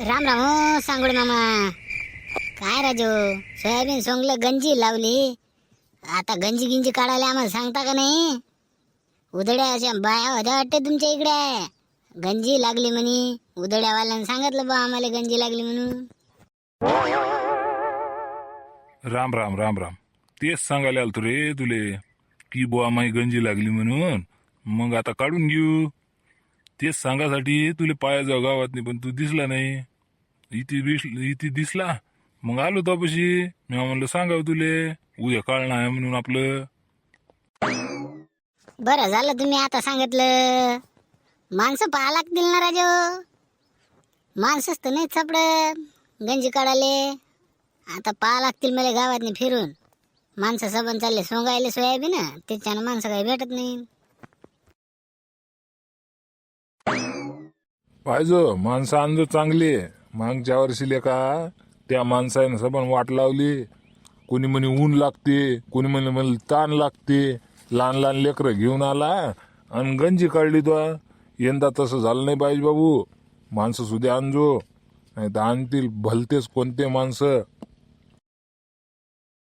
राम राम हो सांगोड मामा. काय राजू सोयाबीन सोंगलं गंजी लावली. आता गंजी गिंजी काढायला आम्हाला सांगता का नाही? उधड्या अशा बाया होत्या वाटते तुमच्या इकडे. गंजी लागली म्हणे. उधड्यावाल्यानं सांगितलं बा आम्हाला गंजी लागली म्हणून. राम राम राम राम. तेच सांगायला आलतो रे तुले की बुवा माई गंजी लागली म्हणून. मग आता काढून घेऊ. तेच सांगासाठी तुले पाया जाऊ गावात नाही पण तू दिसला नाही. इथे दिस इथे दिसला. मग आलो तपशी. मी म्हणलं सांगाव तुले. उद्या कळणार आहे म्हणून आपलं. बरं झालं तुम्ही आता सांगितलं. माणसं पाहा लागतील ना राजो हो. माणसंच तर नाही सापडत. गंजी काढाले आता पाहा लागतील मला गावात फिरून. माणसं सबन चालले सोंगायले सोयाबीन त्याच्यानं माणसं काही भेटत नाही. पाहिजो माणसं आणजो चांगली. मागच्या वर्षी लेखा त्या माणसाने सबन वाट लावली. कोणी म्हणे ऊन लागते कोणी म्हणे म्हणे ताण लागते. लहान लहान लेकरं घेऊन आला आणि गंजी काढली तो. यंदा तसं झालं नाही पाहिजे बाबू. माणसं सुद्धा आणजो. नाही तर आणतील भलतेच कोणते माणसं.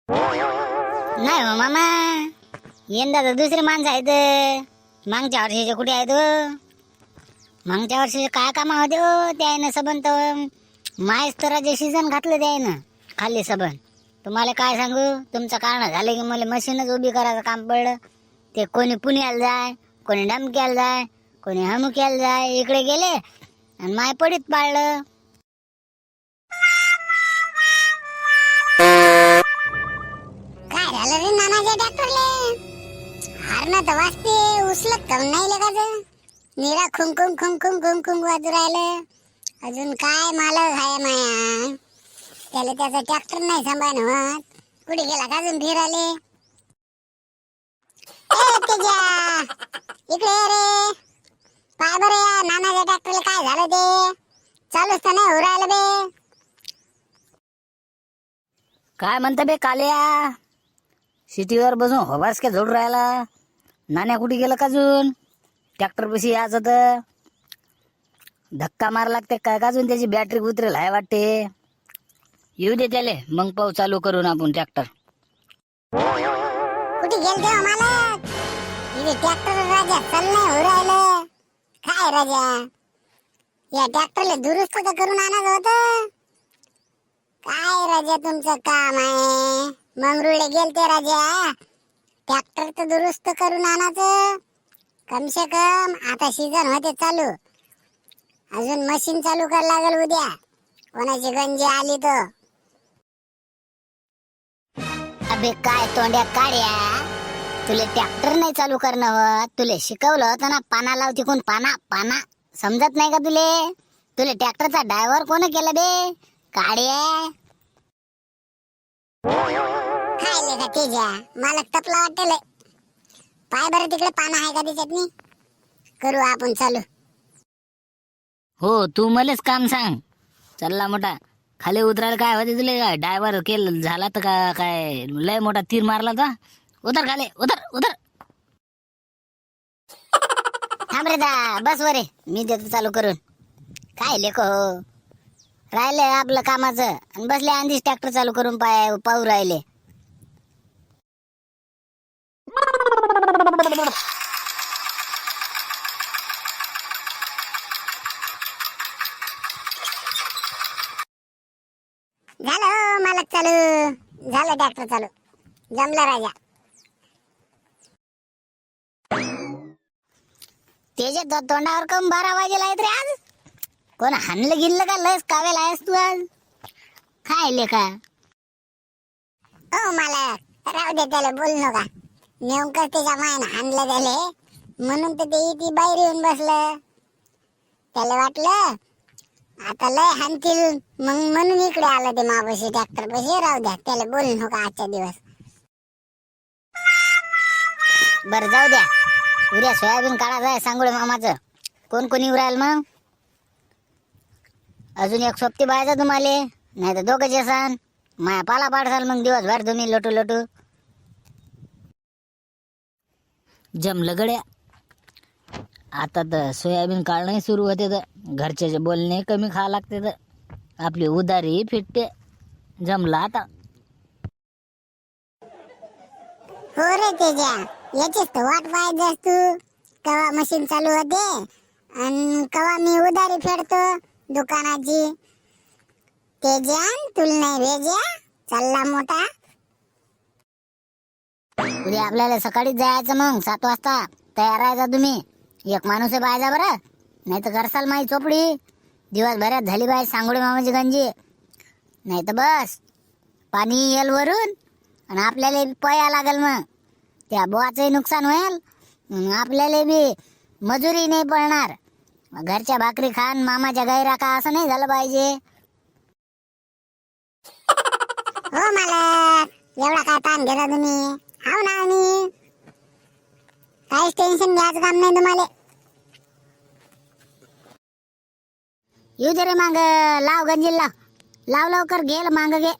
नाही हो मामा. यंदा तर दुसरे माणसं आहेत. मागच्या वर्षीचे कुठे आहेत हो? मागच्या वर्षी काय कामा होते हो त्यानं सबन तर मायस्तराचे सीझन घातलं त्यानं खाल्ली सबन. तुम्हाला काय सांगू? तुमचं कारण झालं की मला मशीनच उभी करायचं काम पडलं. ते कोणी पुण्याला जाय कोणी डमक्याला जाय कोणी हमुक्याला जाय इकडे गेले आणि माय पडीत पाळलं काय झालं रे नानाच्या ट्रॅक्टरले हारणं तर वाजते उचलत कम नाही लगाच निरा खुमकुम खुमकुम खुमकुम वाजू राहिलं. अजून काय मालक आहे माया? त्याला त्याचा ट्रॅक्टर नाही सांभाळणं कुठे गेला का अजून फिराले इकडे रे. पाय बरं या नानाच्या ट्रॅक्टरला काय झालं ते? चालूच तर नाही हो राहिलं बे. काय म्हणता बे काल्या? सिटीवर बसून होबास काय जोडून राहिला. नाण्या कुठे गेलं का अजून? ट्रॅक्टर पशी यायचं तर. धक्का मारा लागते. काय काजून त्याची बॅटरी उतरेल आहे वाटते. येऊ दे त्याले. मग पाऊ चालू करून आपण ट्रॅक्टर कुठे हो मालक? इथे ट्रॅक्टर राजा चल नाही हो राहिलं काय राजा? या ट्रॅक्टरला दुरुस्त तर करून आणायचं होतं. काय राजा तुमचं काम आहे? मंगरुळे गेलते राजा. ट्रॅक्टर तर दुरुस्त करून आणायचं. कम से कम आता सीझन होते चालू. अजून मशीन चालू कर लागल उद्या. कोणाची गंजी आली तर अबे काय तोंड्या काड्या? तुले ट्रॅक्टर नाही चालू करणं होत. तुले शिकवलं होतं ना पाना लाव तिकून. पाना पाना. समजत नाही का तुले? तुले ट्रॅक्टरचा ड्रायव्हर कोण केलं बे? काड्या. खायले का तेजा मला तपला वाटेल. पाय बरं तिकडे पाना आहे का त्याच्यात करू आपण चालू. हो तू मलेच काम सांग. चल्ला मोठा. खाली उतरायला काय होते तुले काय ड्रायव्हर केलं झाला तर का काय? लय मोठा तीर मारला तर उतर खाली उतर उतर. थांब रे दा बस वरे मी देतो चालू करून. काय लेखो हो? राहिले आपलं कामाचं. आणि बसले आधीच ट्रॅक्टर चालू करून पाय पाहू राहिले. झालं मालक चालू. झालं ट्रॅक्टर चालू. जमला राजा. त्याच्या तोंडावर कम बारा वाजेला आहेत रे आज. कोण हाणलं गिल्लं का? लस कावेल आहेस तू आज. काय लेखा? ओ मला राहू दे त्याला बोल नका. नेमकं त्याच्या मायनं हाणलं त्याले. म्हणून तर ते ती बाहेर येऊन बसलं. त्याला वाटलं आता लय हाणतील. मग म्हणून इकडे आलं ते मापाशी ट्रॅक्टर पाशी. राहू द्या त्याला बोल नका आजच्या दिवस. बर जाऊ द्या. उद्या सोयाबीन काढायचं आहे सांगोळे मामाचं. कोण कोणी उरायल मग? अजून एक सोबती बायचा तुम्हाला. नाही तर दोघंच असाल माया पाला पाडसाल मग दिवसभर तुम्ही लोटू लोटू. जमलं गड्या. आता तर सोयाबीन काढणंही सुरू होते तर घरचे जे बोलणे कमी खा लागते तर आपली उदारी फिटते. जमला आता. हो रे तेजा याचीच तर वाट पाहायची तू कवा मशीन चालू होते आणि कवा मी उधारी फेडतो दुकानाची. तेजान तुला नाही भेजा? चालला मोठा. उद्या आपल्याला सकाळीच जायचं मग सात वाजता. तयार राहायचा तुम्ही. एक माणूस आहे पाहिजा बरं. नाही तर करसाल माही चोपडी. दिवसभरात झाली बाय सांगोडे मामाची गंजी. नाही तर बस. पाणी येईल वरून आणि आपल्याला बी पया लागेल मग. त्या बोवाचंही नुकसान होईल. आपल्याला बी मजुरी नाही पडणार. घरच्या भाकरी खान मामाच्या गाई राखा असं नाही झालं पाहिजे. हो मला एवढा काय ताण घेता तुम्ही? हाव ना आम्ही काहीच टेन्शन घ्यायचं काम नाही तुम्हाला. येऊ दे रे मांग लाव गंजीला लाव. लवकर घे मांग घे.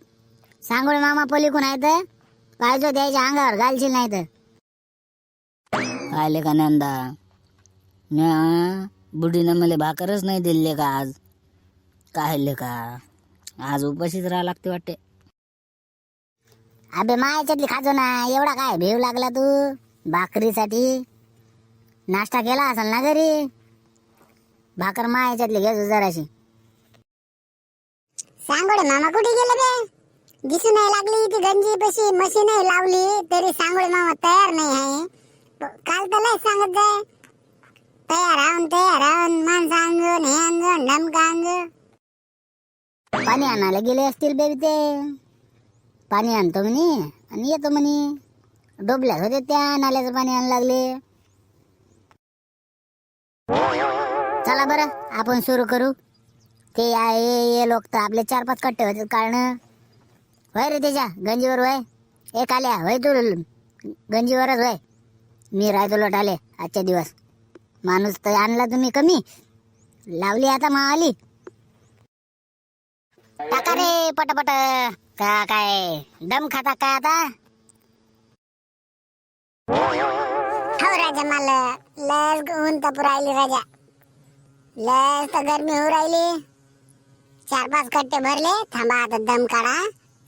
सांगोळे मामा पलीकून आहे तर पाहिजे द्यायच्या अंगावर घालशील नाही तर. आले का नंदा? म्या बुढीनं मला भाकरच नाही दिले का आज? काय का? आज उपाशीच राहा लागते वाटते. अबे मायाच्यातली खाजो ना एवढा काय भेव लागला तू? भाकरीसाठी? नाश्ता केला असेल ना घरी? भाकर मायाच्यातली घ्यायचो जराशी. सांगोडे मामा कुठे गेले बे? दिसू नाही लागली ती गंजी पशी मशीन लावली तरी सांगोडे मामा तयार नाही आहे. प- काल तर लय सांगत जाय. तयार राहून तयार राहून माणसं आणजून हे आणजून ढमका आणजून पाणी आणायला गेले असतील बेबी ते. पाणी आणतो म्हणे आणि येतो म्हणे. डोबल्यात होते त्या नाल्याचं पाणी आणायला लागले. चला बरं आपण सुरू करू. ते आहे ये लोक तर आपले चार पाच कट्टे होते कारण. वय रे त्याच्या गंजीवर वय एक आल्या वय तू गंजीवरच वय मी राहतो लोट आले आजच्या दिवस. माणूस तर आणला तुम्ही कमी. लावली आता मा आली टाका रे पटपट. का काय? दम खाता काय आता? हो राजा मालक लस ऊन तपू राहिली राजा. लस तर गरमी होऊ राहिली. चार पाच कट्टे भरले थांबा आता दम काढा.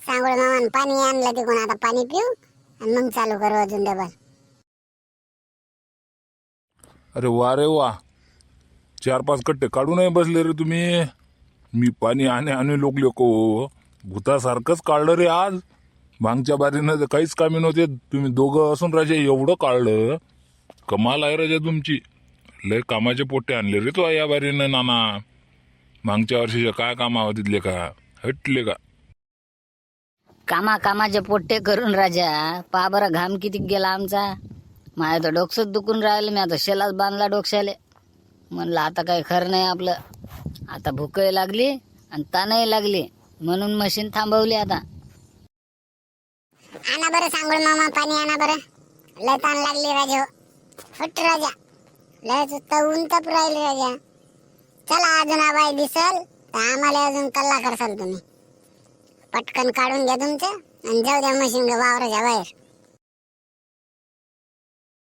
सांगोळे मामान पाणी आणलं तिकडून आता पाणी पिऊ आणि मग चालू करू अजून डबल. अरे वा रे वा. चार पाच कट्टे काढू नाही बसले रे तुम्ही. मी पाणी आणि आणि लोकले को भूतासारखंच काढलं रे आज. मागच्या बारीनं तर काहीच कामी नव्हते. तुम्ही दोघं असून राजे एवढं काढलं. कमाल आहे राजा तुमची. लय कामाचे पोट्टे आणले रे तो या बारीनं नाना. मागच्या वर्षीच्या काय कामा तिथले का? हटले का? कामा कामाचे पोट्टे करून राजा पा बरं घाम किती गेला आमचा. माझ्या तर डोकसंच दुखून राहिले मी आता शेलाच बांधला डोकशाले म्हणलं आता काही खरं नाही आपलं. आता भूकही लागली आणि तानही लागली. म्हणून मशीन थांबवली आता. आणा बरं सांगोळ मामा पाणी आणा बरं. लय ताण लागली राजा हो. हट राजा. लय सुद्धा ऊन तप राहिली राजा. चला अजून आबाई दिसल तर आम्हाला अजून कल्ला करसाल तुम्ही. पटकन काढून घ्या तुमचं आणि जाऊ द्या मशीन वावराच्या बाहेर.